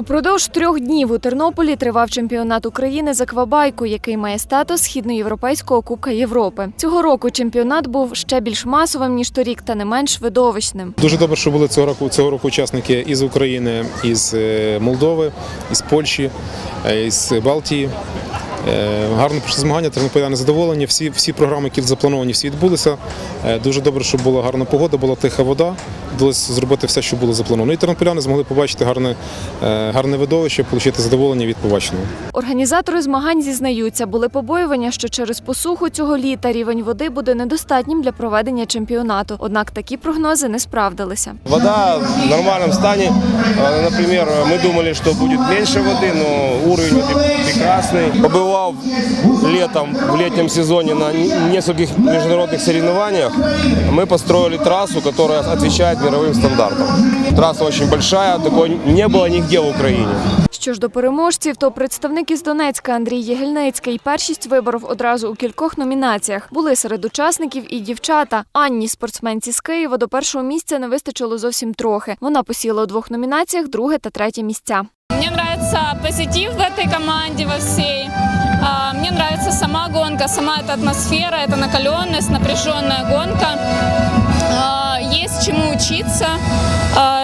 Упродовж трьох днів у Тернополі тривав чемпіонат України з аквабайку, який має статус східноєвропейського кубка Європи. Цього року чемпіонат був ще більш масовим ніж торік, та не менш видовищним. Дуже добре, що були цього року цього року учасники із України, із е, Молдови, із Польщі, е, із Балтії. Е, Гарно пройшли змагання, тернополяни задоволені. Всі, всі програми, які заплановані, всі відбулися. Дуже добре, що була гарна погода, була тиха вода Вдалося зробити все, що було заплановано. І тернополяни змогли побачити гарне, е, гарне видовище, отримати задоволення від побаченого. Організатори змагань зізнаються, були побоювання, що через посуху цього літа рівень води буде недостатнім для проведення чемпіонату. Однак такі прогнози не справдилися. Вода в нормальном стане. Э, Например, мы думали, что будет меньше воды, но уровень воды прекрасный. Побывал летом, в летнем сезоне на н- нескольких международных соревнованиях. Мы построили трассу, которая отвечает мировым стандартам. Трасса очень большая, такой не было нигде в Украине. Що ж до переможців, то представник із Донецька Андрій Єгельницький першість виборов одразу у кількох номінаціях. Були серед учасників і дівчата. Анні, спортсменці з Києва, до першого місця не вистачило зовсім трохи. Вона посіла у двох номінаціях друге та третє місця. Мне нравится позитив в этой команде во всей. А, Мне нравится сама гонка, сама эта атмосфера, эта накаленность, напряженная гонка. Есть чему учиться,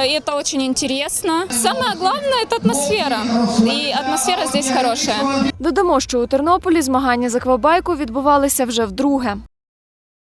и это очень интересно. Самое главное – это атмосфера, и атмосфера здесь хорошая. Додамо, що у Тернополі змагання з аквабайку відбувалися вже вдруге.